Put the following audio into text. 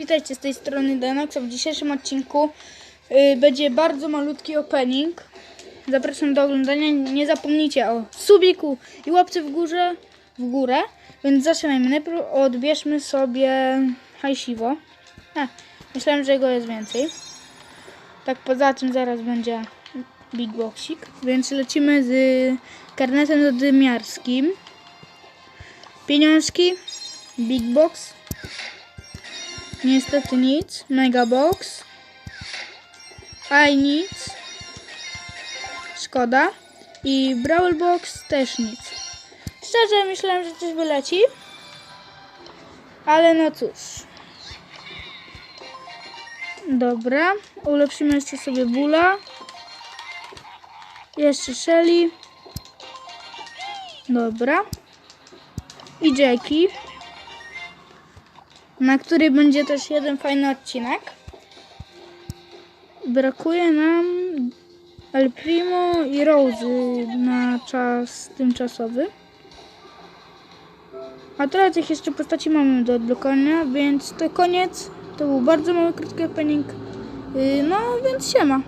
Witajcie z tej strony Denox. W dzisiejszym odcinku y, będzie bardzo malutki opening. Zapraszam do oglądania. Nie zapomnijcie o subiku i łapce w górze, w górę. Więc zaczynajmy. Najpierw odbierzmy sobie hajsiwo. A, myślałem, że jego jest więcej. Tak poza tym zaraz będzie big boxik. Więc lecimy z karnetem zadymiarskim. Pieniążki, big box. Niestety nic. Megabox. Aj nic. Szkoda. I Brawl Box też nic. Szczerze myślałem, że coś wyleci. Ale no cóż. Dobra. Ulepszymy jeszcze sobie Bula. Jeszcze Shelly. Dobra. I Jackie na który będzie też jeden fajny odcinek. Brakuje nam El Primo i Rose na czas tymczasowy. A teraz tych jeszcze postaci mamy do odblokowania, więc to koniec. To był bardzo mały, krótki opening. Yy, No, więc siema.